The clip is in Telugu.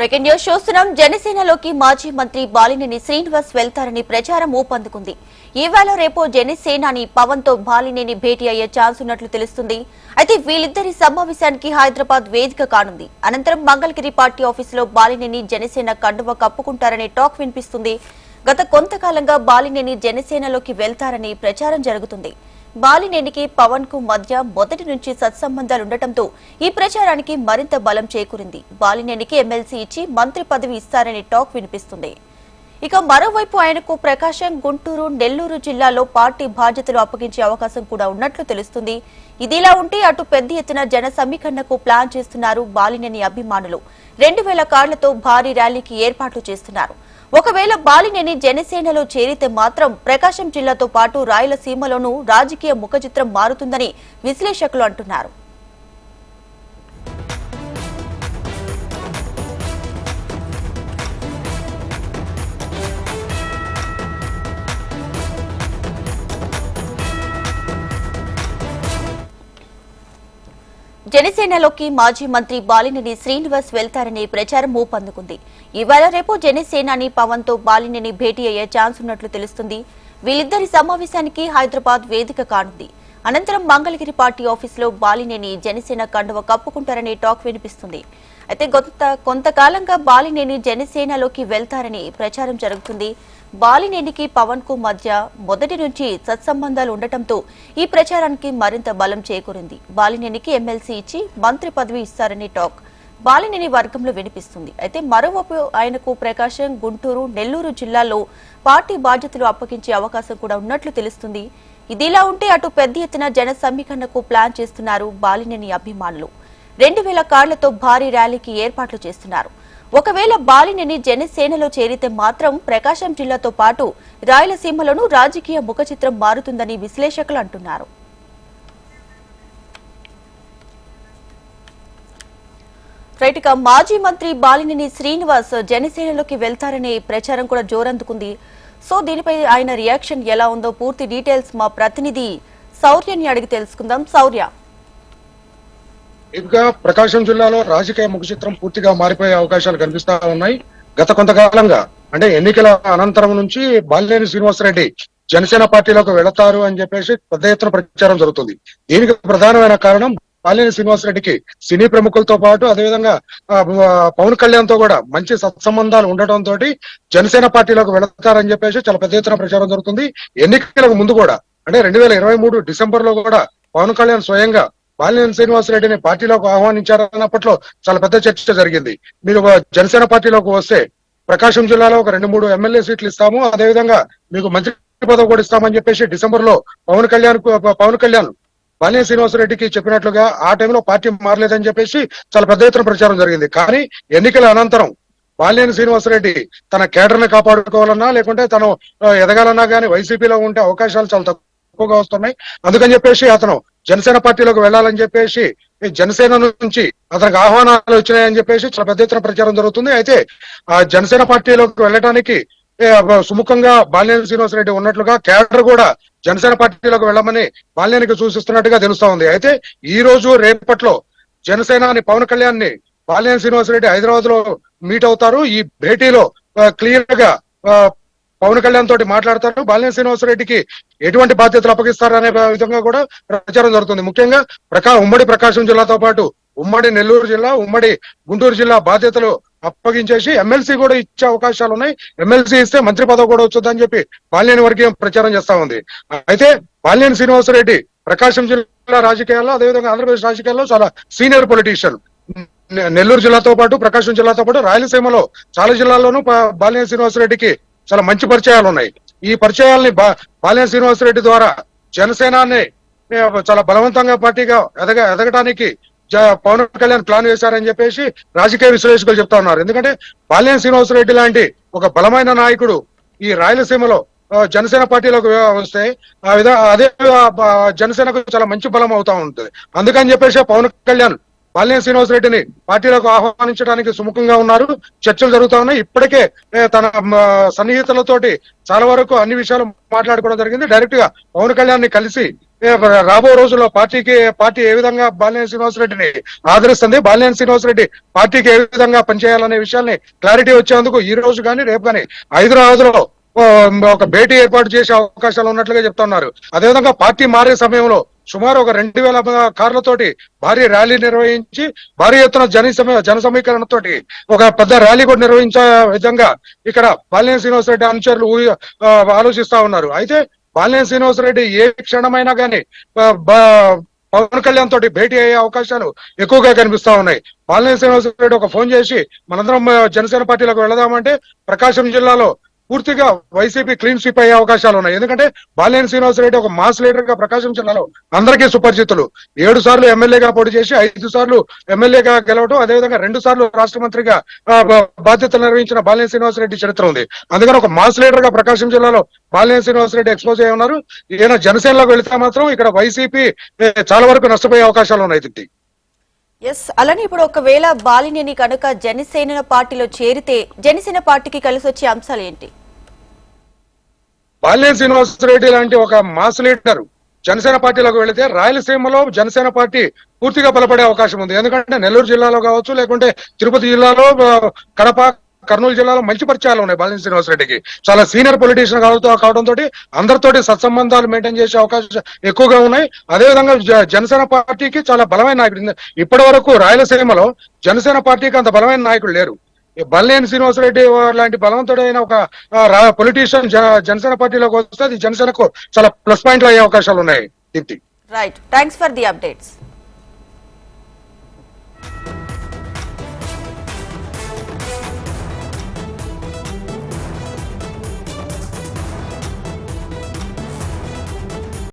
బ్రేకింగ్ న్యూస్ చూస్తున్నాం. జనసేనలోకి మాజీ మంత్రి బాలినేని శ్రీనివాస్ వెళ్తారని ప్రచారం ఊపందుకుంది. ఈవేళ రేపు జనసేనాని పవన్తో బాలినేని భేటీ అయ్యే ఛాన్స్ ఉన్నట్లు తెలుస్తుంది. అయితే వీళ్ళిద్దరి సమావేశానికి హైదరాబాద్ వేదిక కానుంది. అనంతరం మంగళగిరి పార్టీ ఆఫీసులో బాలినేని జనసేన కండువ కప్పుకుంటారనే టాక్ వినిపిస్తుంది. గత కొంతకాలంగా బాలినేని జనసేనలోకి వెళ్తారని ప్రచారం జరుగుతుంది. బాలినేనికి పవన్కు మధ్య మొదటి నుంచి సత్సంబంధాలుండటంతో ఈ ప్రచారానికి మరింత బలం చేకూరింది. బాలినేనికి ఎమ్మెల్సీ ఇచ్చి మంత్రి పదవి ఇస్తారనే టాక్ వినిపిస్తుంది. ఇక మరోవైపు ఆయనకు ప్రకాశం గుంటూరు నెల్లూరు జిల్లాలో పార్టీ బాధ్యతలు అప్పగించే అవకాశం కూడా ఉన్నట్లు తెలుస్తుంది. ఇదిలా ఉంటే అటు పెద్ద ఎత్తున జన సమీకరణకు ప్లాన్ చేస్తున్నారు బాలినేని అభిమానులు. రెండు వేల కార్లతో భారీ ర్యాలీకి ఏర్పాట్లు చేస్తున్నారు. ఒకవేళ బాలినేని జనసేనలో చేరితే మాత్రం ప్రకాశం జిల్లాతో పాటు రాయలసీమలోనూ రాజకీయ ముఖచిత్రం మారుతుందని విశ్లేషకులు అంటున్నారు. జనసేనలోకి మాజీ మంత్రి బాలినేని శ్రీనివాస్ వెళ్తారనే ప్రచారం ఊపందుకుంది. ఇవాళ రేపు జనసేనాని పవన్తో బాలినేని భేటీ అయ్యే ఛాన్స్ ఉన్నట్లు తెలుస్తుంది. వీళ్ళిద్దరి సమావేశానికి హైదరాబాద్ వేదిక కానుంది. అనంతరం మంగళగిరి పార్టీ ఆఫీసులో బాలినేని జనసేన కండువ కప్పుకుంటారనే టాక్ వినిపిస్తుంది. అయితే కొంత కొంతకాలంగా బాలినేని జనసేనలోకి వెళ్తారని ప్రచారం జరుగుతుంది. బాలినేనికి పవన్కు మధ్య మొదటి నుంచి సత్సంబంధాలు ఉండటంతో ఈ ప్రచారానికి మరింత బలం చేకూరింది. బాలినేనికి ఎమ్మెల్సీ ఇచ్చి మంత్రి పదవి ఇస్తారని టాక్ బాలినేని వర్గంలో వినిపిస్తుంది. అయితే మరోవైపు ఆయనకు ప్రకాశం గుంటూరు నెల్లూరు జిల్లాల్లో పార్టీ బాధ్యతలు అప్పగించే అవకాశం కూడా ఉన్నట్లు తెలుస్తుంది. ఇదిలా ఉంటే అటు పెద్ద ఎత్తున జన సమీకరణకు ప్లాన్ చేస్తున్నారు బాలినేని అభిమానులు. రెండు వేల కార్లతో భారీ ర్యాలీకి ఏర్పాట్లు చేస్తున్నారు. ఒకవేళ బాలినిని జనసేనలో చేరితే మాత్రం ప్రకాశం జిల్లాతో పాటు రాయలసీమలోనూ రాజకీయ ముఖచిత్రం మారుతుందని విశ్లేషకులు అంటున్నారు. రైట్ ఇక మాజీ మంత్రి బాలినేని శ్రీనివాస్ జనసేనలోకి వెళ్తారనే ప్రచారం కూడా జోరందుకుంది. సో దీనిపై ఆయన రియాక్షన్ ఎలా ఉందో పూర్తి డీటెయిల్స్ మా ప్రతినిధి శౌర్యని అడిగి తెలుసుకుందాం. శౌర్య ఇదిగా ప్రకాశం జిల్లాలో రాజకీయ ముఖచిత్రం పూర్తిగా మారిపోయే అవకాశాలు కనిపిస్తా ఉన్నాయి. గత కొంతకాలంగా అంటే ఎన్నికల అనంతరం నుంచి బాలినేని శ్రీనివాసరెడ్డి జనసేన పార్టీలోకి వెళతారు అని చెప్పేసి పెద్ద ఎత్తున ప్రచారం జరుగుతుంది. దీనికి ప్రధానమైన కారణం బాలినేని శ్రీనివాసరెడ్డికి సినీ ప్రముఖులతో పాటు అదేవిధంగా పవన్ కళ్యాణ్తో కూడా మంచి సత్సంబంధాలు ఉండటం తోటి జనసేన పార్టీలోకి వెళతారని చెప్పేసి చాలా పెద్ద ఎత్తున ప్రచారం జరుగుతుంది. ఎన్నికలకు ముందు కూడా అంటే రెండు వేల ఇరవై మూడు డిసెంబర్లో కూడా పవన్ కళ్యాణ్ స్వయంగా బాలినేని శ్రీనివాసరెడ్డిని పార్టీలోకి ఆహ్వానించారన్నప్పట్లో చాలా పెద్ద చర్చ జరిగింది. మీరు ఒక జనసేన పార్టీలోకి వస్తే ప్రకాశం జిల్లాలో ఒక రెండు మూడు ఎమ్మెల్యే సీట్లు ఇస్తాము. అదేవిధంగా మీకు మంత్రి పదవి కూడా ఇస్తామని చెప్పేసి డిసెంబర్లో పవన్ కళ్యాణ్ కు- పవన్ కళ్యాణ్ బాలినేని శ్రీనివాసరెడ్డికి చెప్పినట్లుగా ఆ టైంలో పార్టీ మారలేదని చెప్పేసి చాలా పెద్ద ఎత్తున ప్రచారం జరిగింది. కానీ ఎన్నికల అనంతరం బాలినేని శ్రీనివాసరెడ్డి తన కేడర్ని కాపాడుకోవాలన్నా లేకుంటే తను ఎదగాలన్నా కానీ వైసీపీలో ఉంటే అవకాశాలు చాలా తక్కువ ఎక్కువగా వస్తున్నాయి. అందుకని చెప్పేసి అతను జనసేన పార్టీలోకి వెళ్ళాలని చెప్పేసి జనసేన నుంచి అతనికి ఆహ్వానాలు వచ్చినాయని చెప్పేసి చాలా పెద్ద ఎత్తున ప్రచారం జరుగుతుంది. అయితే ఆ జనసేన పార్టీలోకి వెళ్ళడానికి సుముఖంగా బాలినేని శ్రీనివాసరెడ్డి ఉన్నట్లుగా కేడర్ కూడా జనసేన పార్టీలోకి వెళ్ళమని బాలినేనికి సూచిస్తున్నట్టుగా తెలుస్తా ఉంది. అయితే ఈ రోజు రేపట్లో జనసేనాని పవన్ కళ్యాణ్ని బాలినేని శ్రీనివాసరెడ్డి హైదరాబాద్లో మీట్ అవుతారు. ఈ భేటీలో క్లియర్గా పవన్ కళ్యాణ్ తోటి మాట్లాడతారు. బాలినేని శ్రీనివాసరెడ్డికి ఎటువంటి బాధ్యతలు అప్పగిస్తారు అనే విధంగా కూడా ప్రచారం జరుగుతుంది. ముఖ్యంగా ప్రకా ఉమ్మడి ప్రకాశం జిల్లాతో పాటు ఉమ్మడి నెల్లూరు జిల్లా ఉమ్మడి గుంటూరు జిల్లా బాధ్యతలు అప్పగించేసి ఎమ్మెల్సీ కూడా ఇచ్చే అవకాశాలు ఉన్నాయి. ఎమ్మెల్సీ ఇస్తే మంత్రి పదవి కూడా వచ్చొద్దని చెప్పి బాలినేని వర్గీయం ప్రచారం చేస్తా ఉంది. అయితే బాలినేని శ్రీనివాసరెడ్డి ప్రకాశం జిల్లా రాజకీయాల్లో అదేవిధంగా ఆంధ్రప్రదేశ్ రాజకీయాల్లో చాలా సీనియర్ పొలిటీషియన్. నెల్లూరు జిల్లాతో పాటు ప్రకాశం జిల్లాతో పాటు రాయలసీమలో చాలా జిల్లాల్లోనూ బాలినేని శ్రీనివాసరెడ్డికి చాలా మంచి పరిచయాలు ఉన్నాయి. ఈ పరిచయాల్ని బా శ్రీనివాసరెడ్డి ద్వారా జనసేనాన్ని చాలా బలవంతంగా పార్టీగా ఎదగ ఎదగటానికి జ- పవన్ కళ్యాణ్ ప్లాన్ వేశారని చెప్పేసి రాజకీయ విశ్లేషకులు చెప్తా ఉన్నారు. ఎందుకంటే బాలినేని శ్రీనివాసరెడ్డి లాంటి ఒక బలమైన నాయకుడు ఈ రాయలసీమలో జనసేన పార్టీలోకి వస్తే ఆ విధ అదే జనసేనకు చాలా మంచి బలం అవుతా ఉంటుంది. అందుకని చెప్పేసి పవన్ కళ్యాణ్ బాలినేని శ్రీనివాసరెడ్డిని పార్టీలోకి ఆహ్వానించడానికి సుముఖంగా ఉన్నారు. చర్చలు జరుగుతా ఉన్నాయి. ఇప్పటికే తన సన్నిహితులతోటి చాలా వరకు అన్ని విషయాలు మాట్లాడుకోవడం జరిగింది. డైరెక్ట్గా పవన్ కళ్యాణ్ని కలిసి రాబో రోజుల్లో పార్టీకి పార్టీ ఏ విధంగా బాలినేని శ్రీనివాసరెడ్డిని ఆదరిస్తుంది బాలినేని శ్రీనివాసరెడ్డి పార్టీకి ఏ విధంగా పనిచేయాలనే విషయాన్ని క్లారిటీ వచ్చేందుకు ఈ రోజు కానీ రేపు కానీ హైదరాబాద్లో ఒక భేటీ ఏర్పాటు చేసే అవకాశాలు ఉన్నట్లుగా చెప్తున్నారు. అదేవిధంగా పార్టీ మారే సమయంలో సుమారు ఒక రెండు వేల కార్లతోటి భారీ ర్యాలీ నిర్వహించి భారీ ఎత్తున జన జన సమీకరణతోటి ఒక పెద్ద ర్యాలీ కూడా నిర్వహించే విధంగా ఇక్కడ బాలినేని శ్రీనివాసరెడ్డి అనుచరులు ఆలోచిస్తా ఉన్నారు. అయితే బాలినేని శ్రీనివాసరెడ్డి ఏ క్షణమైనా కానీ పవన్ కళ్యాణ్ తోటి భేటీ అయ్యే అవకాశాలు ఎక్కువగా కనిపిస్తా ఉన్నాయి. బాలినేని శ్రీనివాసరెడ్డి ఒక ఫోన్ చేసి మనందరం జనసేన పార్టీలకు వెళదామంటే ప్రకాశం జిల్లాలో పూర్తిగా వైసీపీ క్లీన్ స్వీప్ అయ్యే అవకాశాలు ఉన్నాయి. ఎందుకంటే బాలినేని శ్రీనివాసరెడ్డి ఒక మాస్ లీడర్గా ప్రకాశం జిల్లాలో అందరికీ సుపరిచితులు. ఏడు సార్లు ఎమ్మెల్యేగా పోటీ చేసి ఐదు సార్లు ఎమ్మెల్యేగా గెలవడం అదేవిధంగా రెండు సార్లు రాష్ట్ర మంత్రిగా బాధ్యతలు నిర్వహించిన బాలినేని శ్రీనివాసరెడ్డి చరిత్ర ఉంది. అందుకని ఒక మాస్ లీడర్గా ప్రకాశం జిల్లాలో బాలినేని శ్రీనివాసరెడ్డి ఎక్స్పోజ్ అయి ఉన్నారు. ఈయన జనసేనలోకి వెళితే మాత్రం ఇక్కడ వైసీపీ చాలా వరకు నష్టపోయే అవకాశాలు ఉన్నాయి తిట్టి ఎస్ అలానే ఇప్పుడు ఒకవేళ బాలినేని కనుక జనసేన పార్టీలో చేరితే జనసేన పార్టీకి కలిసి వచ్చే అంశాలు ఏంటి? బాల్యం శ్రీనివాసరెడ్డి లాంటి ఒక మాస్ లీడర్ జనసేన పార్టీలోకి వెళితే రాయలసీమలో జనసేన పార్టీ పూర్తిగా బలపడే అవకాశం ఉంది. ఎందుకంటే నెల్లూరు జిల్లాలో కావచ్చు లేకుంటే తిరుపతి జిల్లాలో కడప కర్నూలు జిల్లాలో మంచి పరిచయాలు ఉన్నాయి బాలిన శ్రీనివాసరెడ్డికి చాలా సీనియర్ పొలిటీషియన్ కావడంతో కావడంతో అందరితోటి సత్సంబంధాలు మెయింటైన్ చేసే అవకాశం ఎక్కువగా ఉన్నాయి. అదేవిధంగా జనసేన పార్టీకి చాలా బలమైన నాయకుడు. ఇప్పటి వరకు రాయలసీమలో జనసేన పార్టీకి అంత బలమైన నాయకుడు లేరు. ఈ బల్లేని శ్రీనివాసరెడ్డి లాంటి బలవంతుడైన ఒక పొలిటీషియన్ జనసేన పార్టీలోకి వస్తే అది జనసేనకు చాలా ప్లస్ పాయింట్లు అయ్యే అవకాశాలు ఉన్నాయి. Deepti. Right thanks for the updates